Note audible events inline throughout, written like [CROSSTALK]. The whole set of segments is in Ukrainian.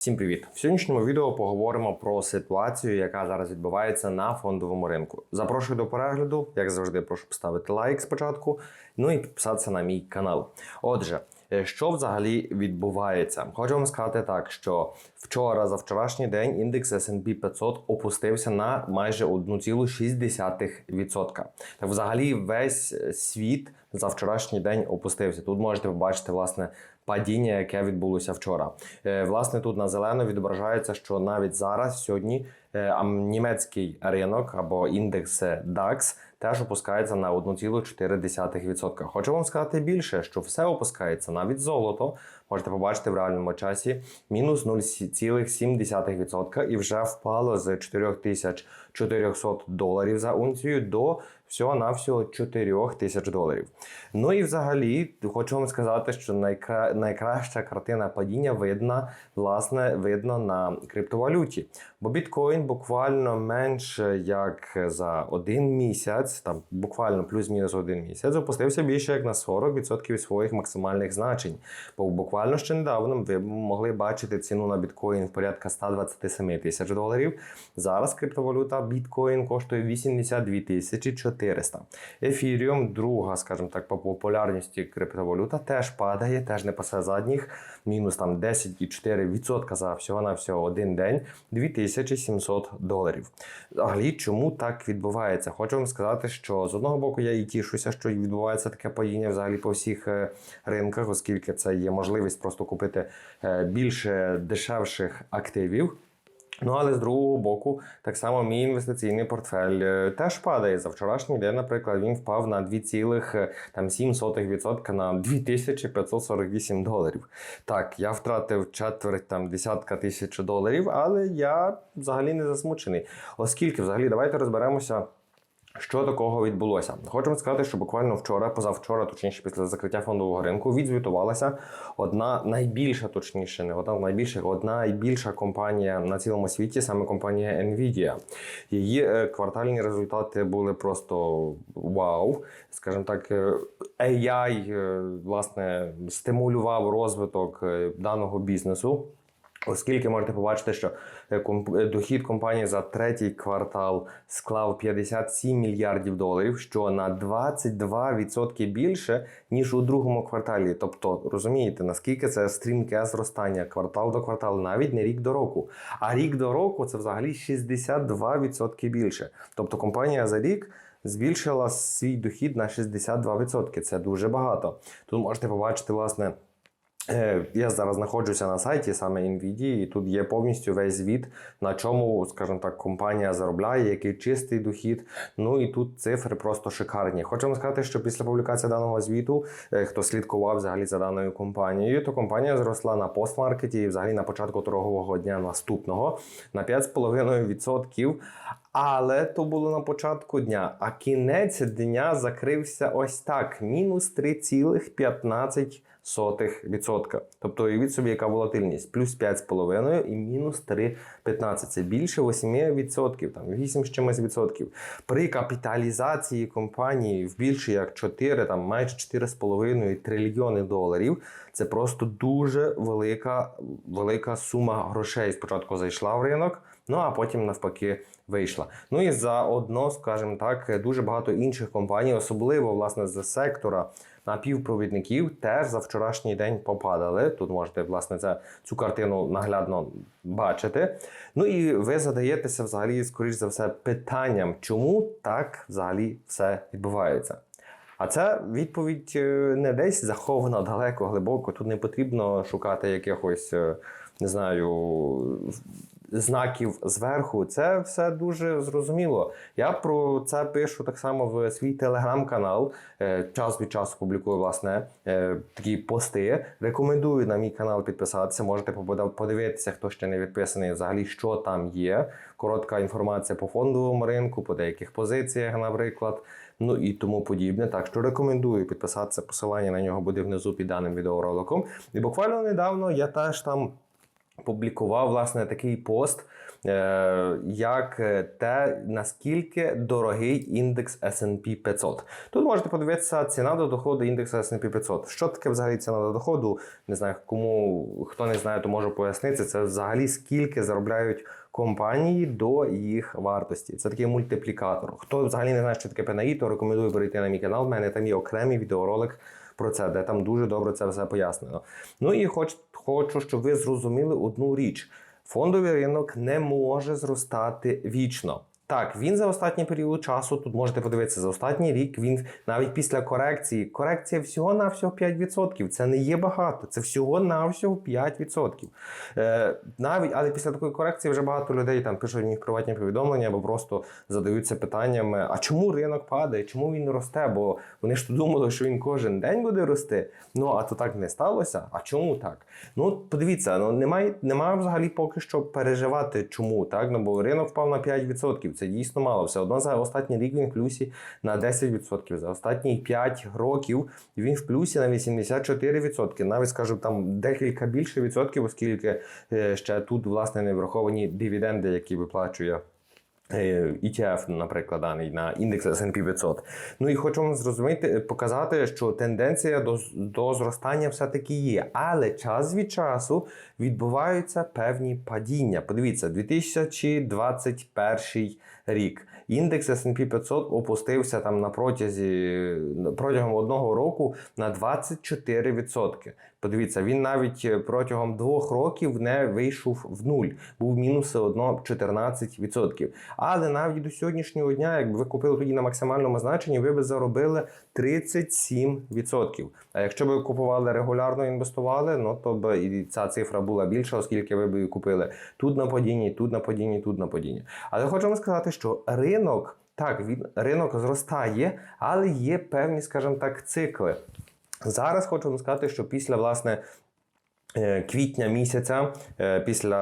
Всім привіт! В сьогоднішньому відео поговоримо про ситуацію, яка зараз відбувається на фондовому ринку. Запрошую до перегляду, як завжди, прошу поставити лайк спочатку, ну і підписатися на мій канал. Отже, е, що взагалі відбувається? Хочу вам сказати так, що вчора за вчорашній день індекс S&P 500 опустився на майже 1,6%. Так, взагалі, весь світ за вчорашній день опустився. Тут можете побачити власне падіння, яке відбулося вчора. Е, Власне, тут на зелено відображається, що навіть зараз, сьогодні, е, німецький ринок або індекс е, DAX теж опускається на 1,4%. Хочу вам сказати більше, що все опускається, навіть золото. Можете побачити в реальному часі мінус 0,7% і вже впало з 4400 доларів за унцію до всього навсього 4 тисяч доларів. Ну і взагалі хочу вам сказати, що найкра... найкраща картина падіння видна, власне, видно на криптовалюті. Бо біткоін буквально менше як за один місяць, там буквально плюс-мінус один місяць, опустився більше як на 40% від своїх максимальних значень. Бо буквально ще недавно ви могли бачити ціну на біткоін в порядка 127 тисяч доларів. Зараз криптовалюта біткоін коштує 82 тисячі 400. Ефіріум, друга, скажімо так, по популярності криптовалюта, теж падає, теж не пасе задніх. Мінус там 10,4% за всього на всього один день 2700 доларів. Взагалі, чому так відбувається? Хочу вам сказати, що з одного боку я і тішуся, що відбувається таке падіння взагалі по всіх е, ринках, оскільки це є можливість просто купити е, більше дешевших активів. Ну, але з другого боку, так само мій інвестиційний портфель е, теж падає. За вчорашній день, наприклад, він впав на 2,7% на 2548 доларів. Так, я втратив четверть там десятка тисяч доларів, але я взагалі не засмучений. Оскільки, взагалі, давайте розберемося. Що такого відбулося? Хочу сказати, що буквально вчора, позавчора, точніше, після закриття фондового ринку, відзвітувалася одна найбільша, точніше, не одна найбільших, одна найбільша компанія на цілому світі, саме компанія Nvidia. Її е, квартальні результати були просто вау. Скажімо так, е, AI е, власне стимулював розвиток даного бізнесу. Оскільки можете побачити, що е, е, дохід компанії за третій квартал склав 57 мільярдів доларів, що на 22% більше ніж у другому кварталі. Тобто, розумієте, наскільки це стрімке зростання квартал до кварталу, навіть не рік до року. А рік до року це взагалі 62% більше. Тобто компанія за рік. Збільшила свій дохід на 62%. Це дуже багато. Тут можете побачити, власне, Я зараз знаходжуся на сайті саме NVIDIA, і тут є повністю весь звіт, на чому, скажімо так, компанія заробляє, який чистий дохід. Ну і тут цифри просто шикарні. Хочу вам сказати, що після публікації даного звіту, е, хто слідкував взагалі за даною компанією, то компанія зросла на постмаркеті і взагалі на початку торгового дня наступного на 5,5%. Але то було на початку дня. А кінець дня закрився ось так: мінус 3,15%. Тобто, уявіть собі, яка волатильність: плюс 5,5 і мінус 3,15. Це більше 8%, там 8 з чимось відсотків. При капіталізації компанії в більше як 4, там майже 4,5 трильйони доларів. Це просто дуже велика, велика сума грошей. Спочатку зайшла в ринок. Ну а потім навпаки вийшла. Ну і заодно, скажімо так, дуже багато інших компаній, особливо власне з сектора напівпровідників, теж за вчорашній день попадали. Тут можете власне це, цю картину наглядно бачити. Ну і ви задаєтеся взагалі, скоріш за все, питанням, чому так взагалі все відбувається. А це відповідь е, не десь захована далеко, глибоко. Тут не потрібно шукати якихось, е, не знаю, знаків зверху. Це все дуже зрозуміло. Я про це пишу так само в свій телеграм-канал. Е, Час від часу публікую власне такі пости. Рекомендую на мій канал підписатися. Можете подивитися, хто ще не підписаний, взагалі, що там є. Коротка інформація по фондовому ринку, по деяких позиціях, наприклад. Ну і тому подібне. Так що рекомендую підписатися. Посилання на нього буде внизу під даним відеороликом. І буквально недавно я теж там публікував власне такий пост, е, як е, те, наскільки дорогий індекс S&P 500. Тут можете подивитися ціна до доходу індексу S&P 500. Що таке взагалі ціна до доходу? Не знаю, кому хто не знає, то можу пояснити. Це взагалі скільки заробляють компанії до їх вартості. Це такий мультиплікатор. Хто взагалі не знає, що таке PNI, то рекомендую перейти на мій канал. У мене там є окремий відеоролик про це, де там дуже добре це все пояснено. Ну і хоч, хочу, щоб ви зрозуміли одну річ: фондовий ринок не може зростати вічно. Так, він за останній період часу, тут можете подивитися, за останній рік він навіть після корекції. Корекція всього на всього 5%. Це не є багато, це всього на всього 5%. Е, навіть, але після такої корекції вже багато людей там пишуть в приватні повідомлення або просто задаються питаннями: а чому ринок падає? Чому він росте? Бо вони ж думали, що він кожен день буде рости. Ну а то так не сталося. А чому так? Ну подивіться, ну немає, немає взагалі поки що переживати, чому так. Ну бо ринок впав на 5%. Це дійсно мало. Все одно за останній рік він в плюсі на 10%. За останні 5 років він в плюсі на 84%. Навіть скажу там декілька більше відсотків, оскільки е, ще тут власне не враховані дивіденди, які виплачує. Е, ETF, наприклад, даний на індекс S&P 500. Ну і хочу вам зрозуміти, показати, що тенденція до, до зростання все-таки є. Але час від часу відбуваються певні падіння. Подивіться, 2021 рік. Індекс S&P 500 опустився там на протязі протягом одного року на 24%. Подивіться, він навіть е, протягом двох років не вийшов в нуль, був мінус одно 14%. Але навіть до сьогоднішнього дня, якби ви купили тоді на максимальному значенні, ви б заробили 37%. А якщо ви купували регулярно інвестували, ну то б і ця цифра була більша, оскільки ви б її купили тут на падінні, тут на падінні, тут на падінні. Але хочу вам сказати, що ринок. Так, він ринок зростає, але є певні, скажімо так, цикли. Зараз хочу вам сказати, що після власне. е, Квітня місяця, е, після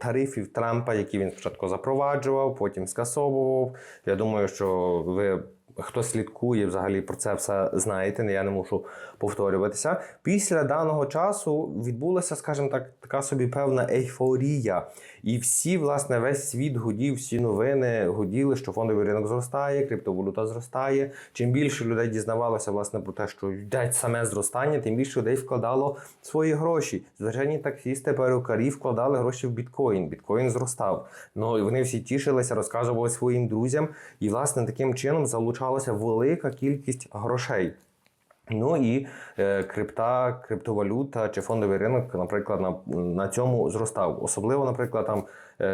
тарифів Трампа, які він спочатку запроваджував, потім скасовував. Я думаю, що ви, хто слідкує взагалі про це все знаєте, я не мушу повторюватися. Після даного часу відбулася, скажімо так, така собі певна ейфорія. І всі, власне, весь світ гудів, всі новини гуділи, що фондовий ринок зростає, криптовалюта зростає. Чим більше людей дізнавалося власне про те, що йде саме зростання, тим більше людей вкладало свої гроші. Звичайні таксісти, перукарі вкладали гроші в біткоін. Біткоін зростав. Ну і вони всі тішилися, розказували своїм друзям, і власне таким чином залучалася велика кількість грошей. Ну і е, крипта, криптовалюта чи фондовий ринок, наприклад, на, на цьому зростав. Особливо, наприклад, там е,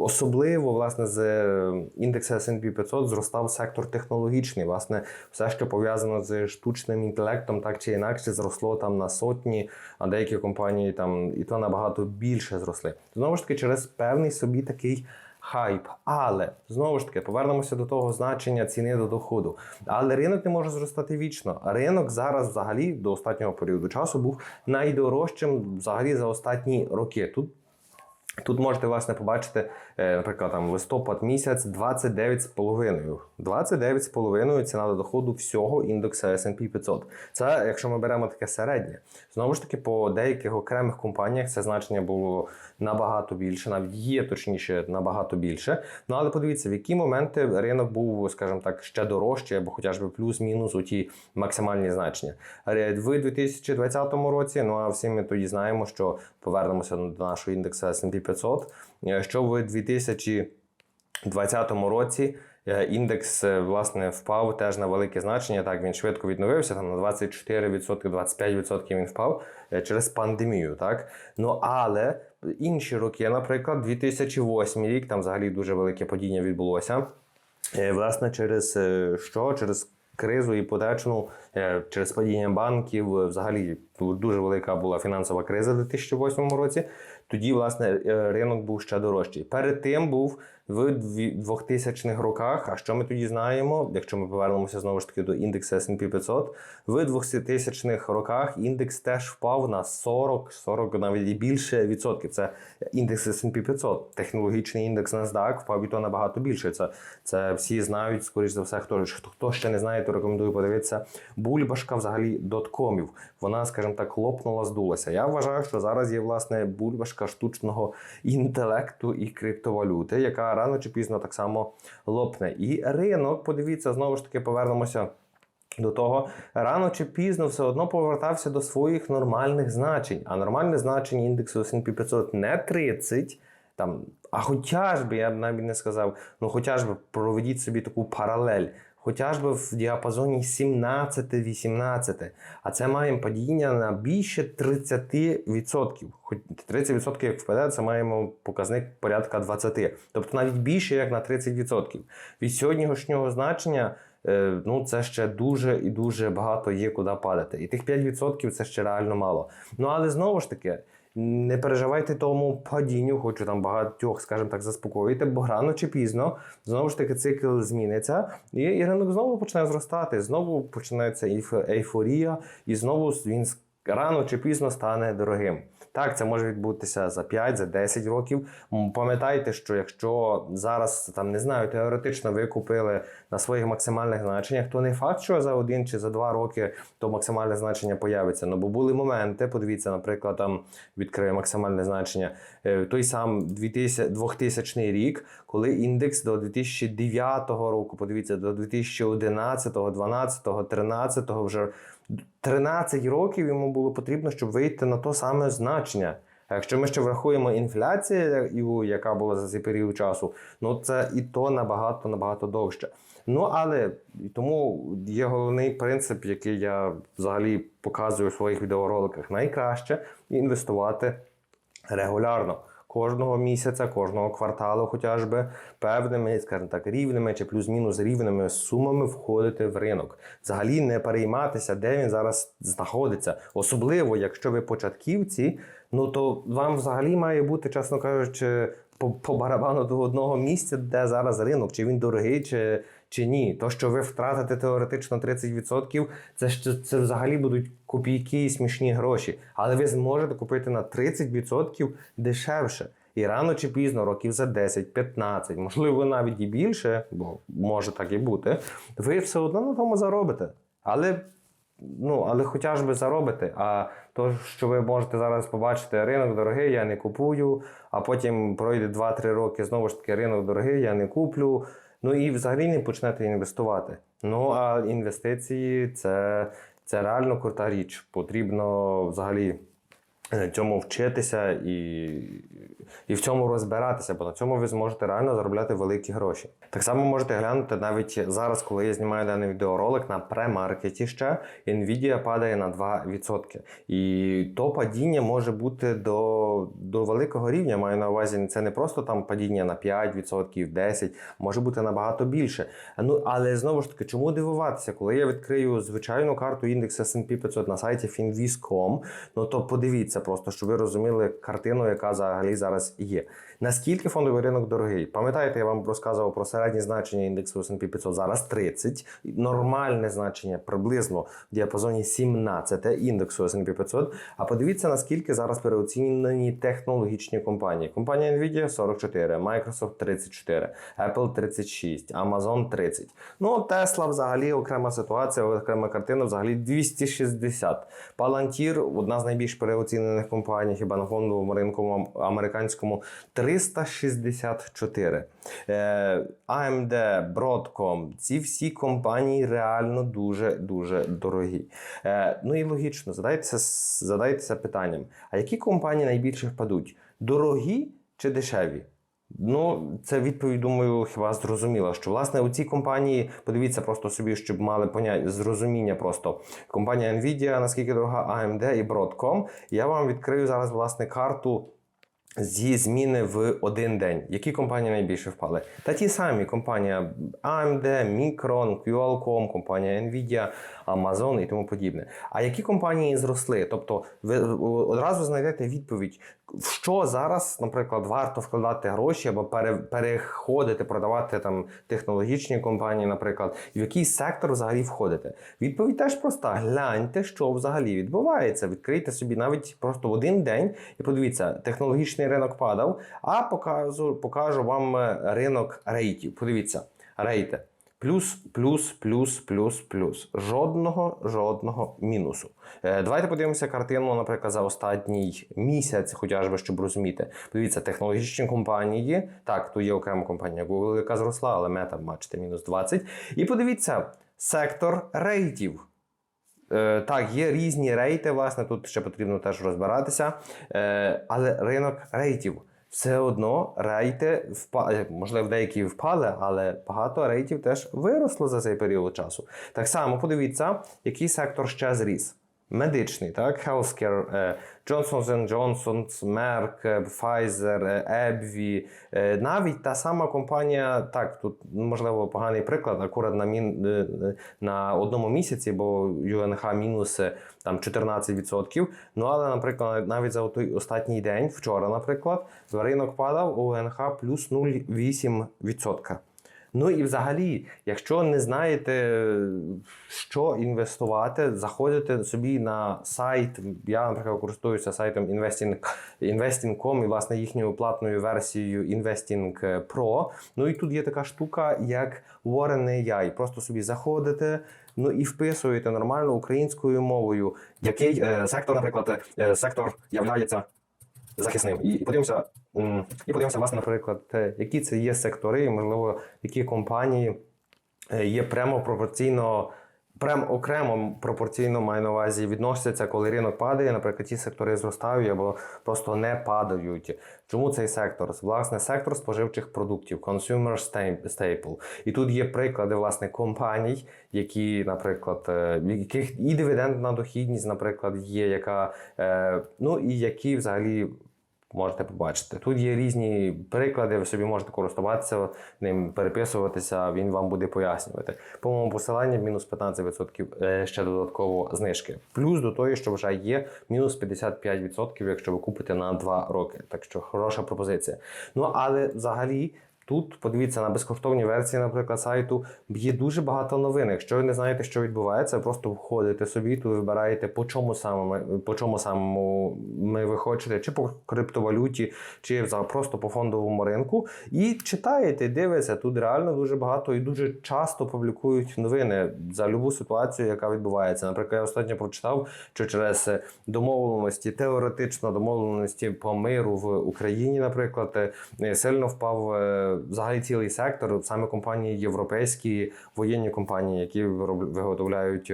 особливо власне з е, індексу S&P 500 зростав сектор технологічний. Власне, все, що пов'язано з штучним інтелектом, так чи інакше, зросло там на сотні, а деякі компанії там і то набагато більше зросли. Знову ж таки, через певний собі такий хайп. Але знову ж таки повернемося до того значення ціни до доходу. Але ринок не може зростати вічно. Ринок зараз, взагалі, до останнього періоду часу був найдорожчим взагалі за останні роки. Тут Тут можете власне побачити, наприклад, там листопад місяць 29,5. 29,5 ціна до доходу всього індексу S&P 500. Це якщо ми беремо таке середнє. Знову ж таки, по деяких окремих компаніях це значення було набагато більше, навіть є точніше набагато більше. Ну але подивіться, в які моменти ринок був, скажімо так, ще дорожчий, або хоча б плюс-мінус у ті максимальні значення. Е, В 2020 році, ну а всі ми тоді знаємо, що повернемося до нашого індексу S&P 500, е, що в 2020 році е, індекс е, власне впав теж на велике значення. Так він швидко відновився. Там на 24%, 25% він впав е, через пандемію. Так ну але інші роки, наприклад, 2008 рік, там взагалі дуже велике падіння відбулося. Власне, через що? Через кризу іпотечну, через падіння банків, взагалі дуже велика була фінансова криза у 2008 році. Тоді, власне, е, ринок був ще дорожчий. Перед тим був в 2000-х роках. А що ми тоді знаємо? Якщо ми повернемося знову ж таки до індексу S&P 500, в 2000-х роках індекс теж впав на 40, 40 навіть і більше відсотків. Це індекс S&P 500. Технологічний індекс NASDAQ впав і то набагато більше. Це, це всі знають, скоріш за все, хто, хто ще не знає, то рекомендую подивитися. Бульбашка взагалі доткомів. Вона, скажімо так, лопнула, здулася. Я вважаю, що зараз є власне бульбашка штучного інтелекту і криптовалюти, яка рано чи пізно так само лопне. І ринок, подивіться, знову ж таки повернемося. До того рано чи пізно все одно повертався до своїх нормальних значень. А нормальне значення індексу S&P 500 не 30, там, а хоча ж би, я б навіть не сказав, ну хоча ж би проведіть собі таку паралель. Хоча би в діапазоні 17-18, а це маємо падіння на більше 30%. Хоч 30% як впаде, це маємо показник порядка 20%. Тобто навіть більше як на 30%. Від сьогоднішнього значення е, ну, це ще дуже і дуже багато є куди падати. І тих 5% це ще реально мало. Ну але знову ж таки. Не переживайте тому падінню, хочу там багатьох, скажімо так, заспокоїти, бо рано чи пізно знову ж таки цикл зміниться, і, і ринок знову почне зростати. Знову починається ейф- ейфорія, і знову він рано чи пізно стане дорогим. Так, це може відбутися за 5, за 10 років. Пам'ятайте, що якщо зараз там не знаю, теоретично ви купили на своїх максимальних значеннях, то не факт, що за один чи за два роки то максимальне значення появиться. Ну бо були моменти, подивіться, наприклад, там відкриє максимальне значення. е, Той сам 2000, 2000 рік, коли індекс до 2009 року, подивіться, до 2011, 12, 13 вже 13 років йому було потрібно, щоб вийти на то саме значення. А якщо ми ще врахуємо інфляцію, яка була за цей період часу, ну це і то набагато набагато довше. Ну але тому є головний принцип, який я взагалі показую у своїх відеороликах. Найкраще інвестувати регулярно. Кожного місяця, кожного кварталу, хоча ж би певними, скажімо так, рівними чи плюс-мінус рівними сумами входити в ринок. Взагалі не перейматися, де він зараз знаходиться. Особливо, якщо ви початківці, ну то вам взагалі має бути, чесно кажучи, по, по барабану до одного місця, де зараз ринок, чи він дорогий, чи, чи ні. То, що ви втратите теоретично 30%, це, це взагалі будуть копійки і смішні гроші. Але ви зможете купити на 30% дешевше. І рано чи пізно, років за 10-15, можливо, навіть і більше, бо може так і бути, ви все одно на тому заробите. Але ну, але хоча ж би заробите. А то, що ви можете зараз побачити, ринок дорогий, я не купую, а потім пройде 2-3 роки, знову ж таки, ринок дорогий, я не куплю. Ну і взагалі не почнете інвестувати. Ну а інвестиції це, це реально крута річ. Потрібно взагалі цьому вчитися і, і в цьому розбиратися, бо на цьому ви зможете реально заробляти великі гроші. Так само можете глянути навіть зараз, коли я знімаю даний відеоролик на премаркеті ще Nvidia падає на 2%. І то падіння може бути до, до великого рівня. Маю на увазі, це не просто там падіння на 5%, 10%, може бути набагато більше. Ну але знову ж таки, чому дивуватися, коли я відкрию звичайну карту індексу S&P 500 на сайті Finviz.com, ну то подивіться просто, щоб ви розуміли картину, яка взагалі зараз є. Наскільки фондовий ринок дорогий? Пам'ятаєте, я вам розказував про середнє значення індексу S&P 500 зараз 30, нормальне значення приблизно в діапазоні 17 індексу S&P 500. А подивіться, наскільки зараз переоцінені технологічні компанії. Компанія Nvidia 44, Microsoft 34, Apple 36, Amazon 30. Ну, Tesla взагалі окрема ситуація, окрема картина, взагалі 260. Palantir, одна з найбільш переоцінених компаній, хіба на фондовому ринку американському 364. Е, AMD, Broadcom, ці всі компанії реально дуже дуже дорогі. Е, ну і логічно, задайтеся, задайтеся питанням: а які компанії найбільше впадуть? Дорогі чи дешеві? Ну, це відповідь, думаю, хіба зрозуміла, що власне у цій компанії, подивіться просто собі, щоб мали поняття зрозуміння просто. Компанія Nvidia, наскільки дорога AMD і Broadcom. Я вам відкрию зараз власне карту зі зміни в один день. Які компанії найбільше впали? Та ті самі компанія AMD, Micron, Qualcomm, компанія Nvidia, Amazon і тому подібне. А які компанії зросли? Тобто, ви одразу знайдете відповідь, в що зараз, наприклад, варто вкладати гроші або пере, переходити, продавати там технологічні компанії, наприклад, в який сектор взагалі входите? Відповідь теж проста: гляньте, що взагалі відбувається. Відкрийте собі навіть просто один день і подивіться, технологічний ринок падав, а покажу, покажу вам е, ринок рейтів. Подивіться, рейти. Плюс, плюс, плюс, плюс, плюс. Жодного, жодного мінусу. Е, давайте подивимося картину, наприклад, за останній місяць, хоча б щоб розуміти. Подивіться, технологічні компанії. Так, тут є окрема компанія Google, яка зросла, але мета, бачите, мінус 20. І подивіться, сектор рейтів. Е, так, є різні рейти, власне, тут ще потрібно теж розбиратися. Е, але ринок рейтів. Все одно рейти впали, можливо, деякі впали, але багато рейтів теж виросло за цей період часу. Так само подивіться, який сектор ще зріс. Медичний, так, healthcare, е, Johnson Johnson, Merck, е, Pfizer, е, е, навіть та сама компанія, так, тут можливо поганий приклад, акурат на, мін, на одному місяці, бо UNH мінус там 14%. Ну але, наприклад, навіть за той останній день, вчора, наприклад, ринок падав, у УНХ плюс 0,8%. Ну і взагалі, якщо не знаєте, що інвестувати, заходите собі на сайт. Я, наприклад, користуюся сайтом Investing, Investing.com і власне їхньою платною версією Investing Pro. Ну і тут є така штука, як Warren AI. Просто собі заходите. Ну і вписуєте нормально українською мовою, який е, сектор, наприклад, е, сектор являється захисним. І подивимося, і подивимося, власне, наприклад, які це є сектори, і, можливо, які компанії е, є прямо пропорційно. Прям окремо пропорційно маю на увазі відносяться, коли ринок падає, наприклад, ті сектори зростають або просто не падають. Чому цей сектор? Власне, сектор споживчих продуктів, consumer staple. І тут є приклади власне компаній, які, наприклад, е, яких і дивідендна дохідність, наприклад, є, яка е, ну і які взагалі можете побачити. Тут є різні приклади, ви собі можете користуватися ним, переписуватися, він вам буде пояснювати. По моєму посиланні мінус 15% е, ще додатково знижки. Плюс до того, що вже є мінус 55%, якщо ви купите на 2 роки. Так що хороша пропозиція. Ну але взагалі. Тут подивіться на безкоштовній версії, наприклад, сайту є дуже багато новин. Якщо ви не знаєте, що відбувається, просто входите собі, тут вибираєте по чому самому, по чому самому ви хочете, чи по криптовалюті, чи за просто по фондовому ринку, і читаєте, дивитеся. Тут реально дуже багато і дуже часто публікують новини за любу ситуацію, яка відбувається. Наприклад, я останньо прочитав, що через домовленості, теоретично домовленості по миру в Україні, наприклад, е, сильно впав. Взагалі цілий сектор, саме компанії європейські воєнні компанії, які виготовляють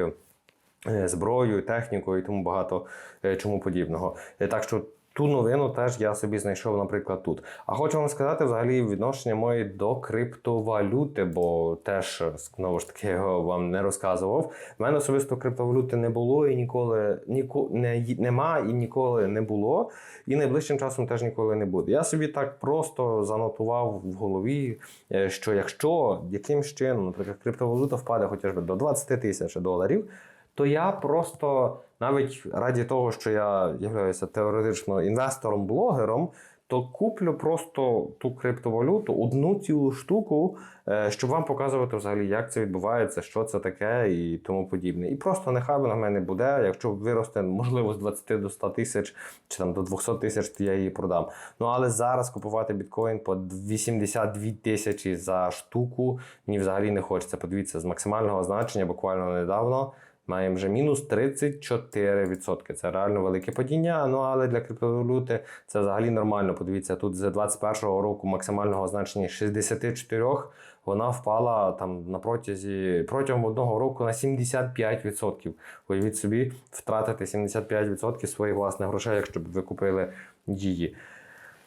е, зброю, техніку і тому багато е, чому подібного. Е, Так що. Ту новину теж я собі знайшов, наприклад, тут. А хочу вам сказати взагалі відношення моє до криптовалюти, бо теж знову ж таки [LAUGHS] вам не розказував. У мене особисто криптовалюти не було і ніколи ніко, не, нема і ніколи не було. І найближчим часом теж ніколи не буде. Я собі так просто занотував в голові, е, що якщо якимсь чином, наприклад, криптовалюта впаде хоча б до 20 тисяч доларів, то я просто навіть раді того, що я являюся теоретично інвестором-блогером, то куплю просто ту криптовалюту, одну цілу штуку, е, щоб вам показувати взагалі, як це відбувається, що це таке і тому подібне. І просто нехай вона в мене буде. Якщо виросте, можливо, з 20 до 100 тисяч чи там до 200 тисяч, то я її продам. Ну але зараз купувати біткоін по 82 тисячі за штуку мені взагалі не хочеться. Подивіться, з максимального значення буквально недавно. Маємо вже мінус 34%. Це реально велике падіння. Ну але для криптовалюти це взагалі нормально. Подивіться, тут з 21-го року максимального значення 64, вона впала там на протязі протягом одного року на 75%. Уявіть собі, втратити 75% своїх власних грошей, якщо б ви купили її.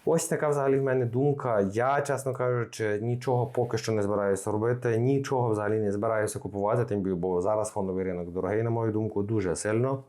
Ось така взагалі в мене думка. Я, чесно кажучи, нічого поки що не збираюся робити, нічого взагалі не збираюся купувати, тим більше, бо зараз фондовий ринок дорогий, на мою думку, дуже сильно.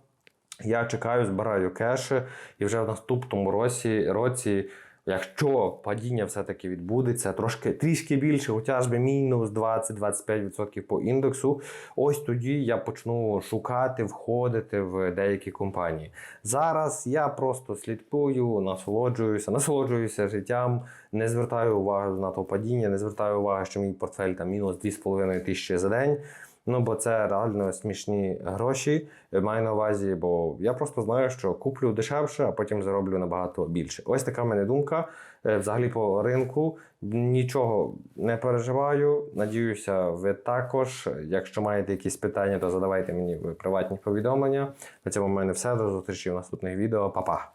Я чекаю, збираю кеші, і вже в наступному році, році якщо падіння все-таки відбудеться, трошки трішки більше, хоча б мінус 20-25% по індексу, ось тоді я почну шукати, входити в деякі компанії. Зараз я просто слідкую, насолоджуюся, насолоджуюся життям, не звертаю уваги на то падіння, не звертаю уваги, що мій портфель там мінус 2,5 тисячі за день. Ну бо це реально смішні гроші. е, Маю на увазі, бо я просто знаю, що куплю дешевше, а потім зароблю набагато більше. Ось така в мене думка. Е, Взагалі по ринку нічого не переживаю. Надіюся, ви також. Якщо маєте якісь питання, то задавайте мені приватні повідомлення. На цьому в мене все. До зустрічі в наступних відео. Па-па!